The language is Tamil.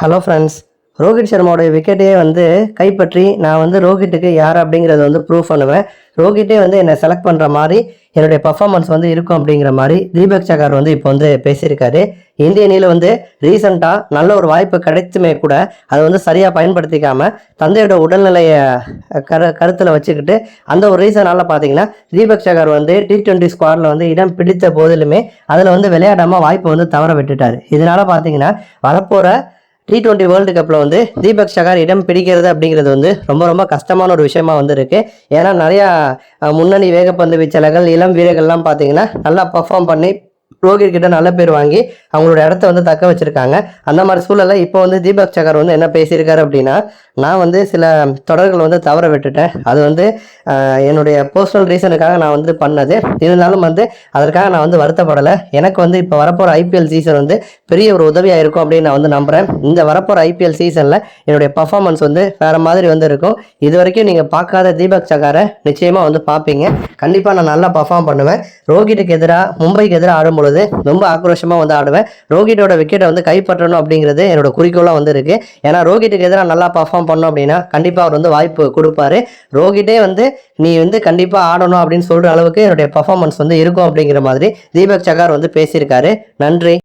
ஹலோ ஃப்ரெண்ட்ஸ் ரோஹித் சர்மாவுடைய விக்கெட்டே வந்து கைப்பற்றி நான் வந்து ரோஹித்துக்கு யார் அப்படிங்கிறத வந்து ப்ரூவ் பண்ணுவேன். ரோஹிட்டே வந்து என்னை செலக்ட் பண்ணுற மாதிரி என்னுடைய பர்ஃபார்மன்ஸ் வந்து இருக்கும் அப்படிங்கிற மாதிரி தீபக் சகார் வந்து இப்போ வந்து பேசியிருக்காரு. இந்திய அணியில் வந்து ரீசெண்டாக நல்ல ஒரு வாய்ப்பு கிடைத்துமே கூட அதை வந்து சரியாக பயன்படுத்திக்காமல் தந்தையோட உடல்நிலையை கரு கருத்தில் வச்சுக்கிட்டு அந்த ஒரு ரீசனால பார்த்தீங்கன்னா தீபக் சகார் வந்து டி ட்வெண்ட்டி ஸ்குவாடில் வந்து இடம் பிடித்த போதிலுமே அதில் வந்து விளையாடாமல் வாய்ப்பை வந்து தவற விட்டுட்டார். இதனால பார்த்தீங்கன்னா வரப்போகிற டி டுவெண்ட்டி வேர்ல்டு கப்பில் வந்து தீபக் சகார் இடம் பிடிக்கிறது அப்படிங்கிறது வந்து ரொம்ப ரொம்ப கஷ்டமான ஒரு விஷயமா வந்து இருக்கு ஏன்னா நிறையா முன்னணி வேகப்பந்து வீச்சாளர்கள் இளம் வீரர்கள்லாம் பார்த்தீங்கன்னா நல்லா பர்ஃபார்ம் பண்ணி ரோஹித் கிட்ட நல்ல பேர் வாங்கி அவங்களோட இடத்த வந்து தக்க வச்சிருக்காங்க. அந்த மாதிரி சூழல்ல இப்போ வந்து தீபக் சகர் வந்து என்ன பேசியிருக்காரு அப்படின்னா நான் வந்து சில தொடர்கள் வந்து தவற விட்டுட்டேன். அது வந்து என்னுடைய பர்சனல் ரீசனுக்காக நான் வந்து பண்ணது. இருந்தாலும் வந்து அதற்காக நான் வந்து வருத்தப்படலை. எனக்கு வந்து இப்போ வரப்போகிற ஐபிஎல் சீசன் வந்து பெரிய ஒரு உதவியாக இருக்கும் அப்படின்னு நான் வந்து நம்புகிறேன் இந்த வரப்போகிற ஐபிஎல் சீசனில் என்னுடைய பர்ஃபார்மன்ஸ் வந்து வேறு மாதிரி வந்து இருக்கும். இது வரைக்கும் நீங்கள் பார்க்காத தீபக் சகாரை நிச்சயமாக வந்து பார்ப்பீங்க. கண்டிப்பாக நான் நல்லா பர்ஃபார்ம் பண்ணுவேன். ரோஹிட்டுக்கு எதிராக மும்பைக்கு எதிராக ஆடும்பொழுது பொழுது ரொம்ப ஆக்ரோஷமாக வந்து ஆடுவேன். ரோஹிட்டோட விக்கெட்டை வந்து கைப்பற்றணும் அப்படிங்கிறது என்னோட குறிக்கோளாக வந்து இருக்குது ஏன்னா ரோஹிட்டுக்கு எதிராக நல்லா பர்ஃபார்ம் பண்ணோம் அப்படின்னா கண்டிப்பாக அவர் வந்து வாய்ப்பு கொடுப்பாரு. ரோஹிட்டே வந்து நீ வந்து கண்டிப்பாக ஆடணும் அப்படின்னு சொல்கிற அளவுக்கு என்னுடைய பர்ஃபார்மன்ஸ் வந்து இருக்கும் அப்படிங்கிற மாதிரி தீபக் சகார் வந்து பேசியிருக்காரு. நன்றி.